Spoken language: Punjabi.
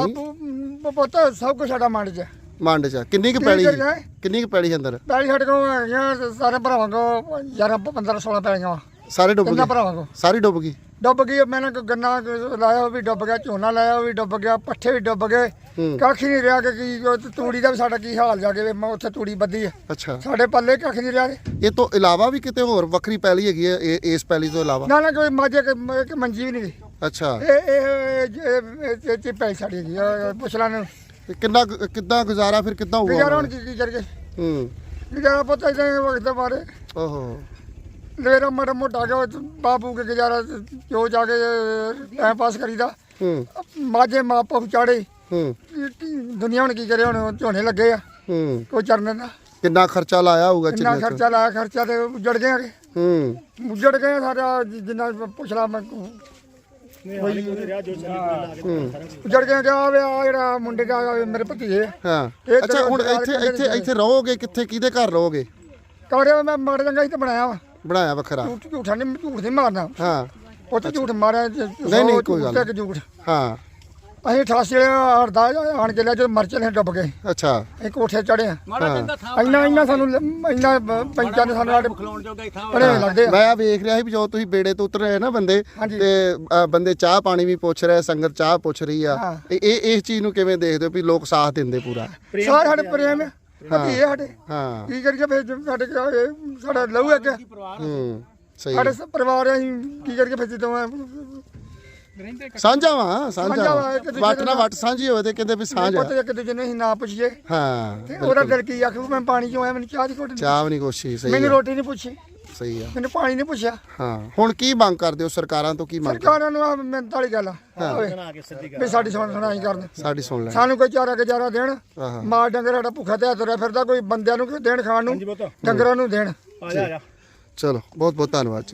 ਬਾਪੂ ਮ, ਪੁੱਤ ਸਭ ਕੁਝ ਸਾਡਾ ਮੰਡ 'ਚ। ਮੰਡ ਚ। ਕਿੰਨੀ ਕੁ ਕੀ ਪੈਲੀ? ਕਿੰਨੀ ਕੁ ਪੈਲੀ ਅੰਦਰ? ਪੈਲੀ ਸਾਡੇ ਕੋਲ ਹੈਗੀਆਂ ਸਾਰੇ ਭਰਾਵਾਂ ਕੋ 11 15 16 ਪੈਲੀਆਂ। ਵਾ ਸਾਰੇ ਡੁੱਬ ਤਿੰਨਾਂ ਗਏ? ਭਰਾਵਾਂ ਕੋ ਸਾਰੀ ਡੁੱਬ ਗਈ? ਡੁੱਬ ਗਈ ਮੈਨੇ ਗੰਨਾ ਲਾਇਆ ਉਹ ਵੀ ਡੁੱਬ ਗਿਆ ਝੋਨਾ ਲਾਇਆ ਉਹ ਵੀ ਡੁੱਬ ਗਿਆ ਪੱਠੇ ਵੀ ਡੁੱਬ ਗਏ। ਹੂੰ। ਕੱਖ ਹੀ ਨਹੀਂ ਰਿਹਾ ਕਿ ਕੀ ਉਹ ਤੂੜੀ ਦਾ ਵੀ ਸਾਡਾ ਕੀ ਹਾਲ ਜਾ ਕੇ ਮੈਂ ਉੱਥੇ ਤੂੜੀ ਬੱਧੀ ਹੈ ਅੱਛਾ। ਸਾਡੇ ਪੱਲੇ ਕੱਖ ਨਹੀਂ ਰਿਹਾ ਇਹ। ਤੋਂ ਇਲਾਵਾ ਵੀ ਕਿਤੇ ਹੋਰ ਵੱਖਰੀ ਪੈਲੀ ਹੈਗੀ ਹੈ ਇਹ- ਇਸ ਪੈਲੀ ਤੋਂ ਇਲਾਵਾ? ਨਾ ਨਾ ਕੋਈ ਮਾਝੇ ਕਿ ਮੰਜੀ ਵੀ ਨਹੀਂ ਅੱਛਾ। ਇਹ ਇਹ ਚ ਪੈ ਛੜੀ ਗਈ ਅਹ ਪੁੱਛ ਲੈਣ। ਤੇ ਕਿੰਨਾ ਕਿੱਦਾਂ ਗੁਜ਼ਾਰਾ ਫਿਰ ਕਿੱਦਾਂ ਗੁਜ਼ਾਰਾ ਹੋਊਗਾ ਹੁਣ ਕੀ ਕੀ ਕਰੀਏ ਹੂੰ। ਗੁਜ਼ਾਰਾ ਪੁੱਤ ਇਦਾਂ ਵਕਤ ਮਾਰੇ ਓਹੋ। ਲੇਰਾ ਮੜਾ ਮੋਟਾ ਗਿਆ ਬਾਬੂ ਕੇ ਗੁਜ਼ਾਰਾ ਜੋ ਜਾ ਕੇ ਟਾਈਮ ਪਾਸ ਕਰੀਦਾ। ਹੂੰ। ਮਾਝੇ ਮਾਂ ਪਹੁੰਚਾੜੇ ਹੂੰ। ਦੁਨੀਆ ਹੁਣ ਕੀ ਕਰੇ ਹੁਣ ਝੋਨੇ ਲੱਗੇ ਆ। ਹੂੰ। ਕੋਈ ਚਰਨ ਦਾ ਕਿੰਨਾ ਖਰਚਾ ਲਾਇਆ ਹੋਊਗਾ ਇੰਨਾ ਖਰਚਾ ਲਾਇਆ ਖਰਚਾ ਤੇ ਉੱਜੜ ਗਏ ਆਗੇ ਹੂੰ। ਉੱਜੜ ਗਏ ਸਾਰਾ ਜਿ- ਜਿੰਨਾ ਪੁੱਛ ਲਾ ਮੈਂ ਹੂੰ। ਉੱਜੜ ਗਏ ਕਿ ਆ ਵੇ ਆ ਜਿਹੜਾ ਮੁੰਡੇ ਦਾ ਮੇਰੇ ਭਤੀਜੇ। ਆ। ਹਾਂ। ਇਹ ਅੱਛਾ ਹੁਣ ਇੱਥੇ ਇੱਥੇ ਇੱਥੇ ਰਹੋਗੇ ਕਿੱਥੇ? ਕਿਹਦੇ ਘਰ ਰਹੋਗੇ? ਕਮਰੇ ਮੈਂ ਮਾੜਾ ਚੰਗਾ ਹੀ ਤਾਂ ਬਣਾਇਆ ਵਾ। ਬਣਾਇਆ ਵੱਖਰਾ। ਝੂਠ ਝੂਠਾ ਨਹੀਂ ਝੂਠ ਨਹੀਂ ਮਾਰਨਾ। ਹਾਂ। ਉਹ ਤੇ ਝੂਠ ਮਾਰਿਆ ਨਹੀਂ, ਨਹੀਂ, ਕੋਈ ਗੱਲ ਨਹੀਂ ਝੂਠ। ਹਾਂ। ਅਸੀਂ 88 ਵਾਲੇ ਹੜਦਾ ਆਣ ਕੇ ਲਿਆ ਜਦੋਂ ਚਲੇ ਡੁੱਬ ਗਏ। ਅੱਛਾ। ਅਸੀਂ ਕੋਠੇ ਚੜੇ ਹਾਂ। ਇੰਨਾ ਇੰਨਾ ਸਾਨੂੰ ਲ- ਇੰਨਾ ਬ- ਪੈਂਚਾਂ ਨੇ ਸਾਨੂੰ ਸਾਡੇ ਬੜੇ ਲੱਗਦੇ ਆ। ਮੈਂ ਆ ਵੇਖ ਰਿਹਾ ਸੀ ਵੀ ਜਦੋਂ ਤੁਸੀਂ ਬੇੜੇ ਤੋਂ ਉਤਰ ਰਹੇ ਨਾ ਬੰਦੇ ਹਾਂਜੀ। ਤੇ ਅ, ਬੰਦੇ ਚਾਹ ਪਾਣੀ ਵੀ ਪੁੱਛ ਰਹੇ ਸੰਗਤ ਚਾਹ ਪੁੱਛ ਰਹੀ ਆ। ਹਾਂ। ਇਹ ਇਹ ਇਸ ਚੀਜ਼ ਨੂੰ ਕਿਵੇਂ ਦੇਖਦੇ ਹੋ ਵੀ ਲੋਕ ਸਾਥ ਦਿੰਦੇ ਪੂਰਾ? ਸਾਰੇ ਸਾਡੇ ਪ੍ਰੇਮ ਆ ਭਤੀਏ ਸਾਡੇ। ਹਾਂ। ਕੀ ਕਰੀਏ ਫਿਰ ਜੇ ਸਾਡੇ ਇਹ ਸਾਡਾ ਲਹੂ ਅੱਗੇ ਹੂੰ ਸਹੀ ਸਾਡੇ ਸ- ਪਰਿਵਾਰ ਆ, ਅਸੀਂ ਕੀ ਕਰੀਏ ਫਿਰ ਜਦੋਂ ਐਂ ਸਾਂਝਾ ਵਾ ਸਾਂਝਾ ਵਾ, ਵੱਟ ਨਾ ਵੱਟ ਸਾਂਝੀ ਹੋਵੇ ਤੇ ਕਹਿੰਦੇ ਵੀ ਸਾਂਝ ਆ। ਪੁੱਤ ਇੱਕ ਦੂਜੇ ਨੂੰ ਅਸੀਂ ਨਾ ਪੁੱਛੀਏ। ਹਾਂ ਉਹਦਾ ਦਿਲ ਕੀ ਆਖੂ ਮੈਂ ਪਾਣੀ ਚੋਂ ਆਇਆ ਮੈਨੂੰ ਚਾਹ ਦੀ ਘੁੱਟ ਨਹੀਂ। ਚਾਹ ਵੀ ਨਹੀਂ ਕੋਸ਼ੀ ਸਹੀ ਮੈਨੂੰ ਆ। ਰੋਟੀ ਨਹੀਂ ਪੁੱਛੀ। ਸਹੀ ਆ। ਮੈਨੂੰ ਪਾਣੀ ਨਹੀਂ ਪੁੱਛਿਆ। ਹਾਂ ਹੁਣ ਕੀ ਮੰਗ ਕਰਦੇ ਹੋ ਸਰਕਾਰਾਂ ਤੋਂ ਕੀ ਮੰਗ ਸਰਕਾਰਾਂ ਨੂੰ ਆ ਮਿਹਨਤ ਵਾਲੀ ਗੱਲ ਆ। ਵੀ ਸਾਡੀ ਸੁਣ ਸੁਣਾਈ ਕਰਨ। ਸਾਡੀ ਸੁਣ ਲੈ ਸਾਨੂੰ ਕੋਈ ਚਾਰਾ ਗੁਜ਼ਾਰਾ ਦੇਣ ਆਹਾ। ਮਾਲ ਡੰਗਰ ਸਾਡਾ ਭੁੱਖਾ ਤੇ ਤੁਰਿਆ ਫਿਰਦਾ ਕੋਈ ਬੰਦਿਆਂ ਨੂੰ ਕੋਈ ਦੇਣ ਖਾਣ ਨੂੰ ਡੰਗਰਾਂ ਨੂੰ ਦੇਣ। ਚਲੋ ਬਹੁਤ ਬਹੁਤ ਧੰਨਵਾਦ। ਜੀ।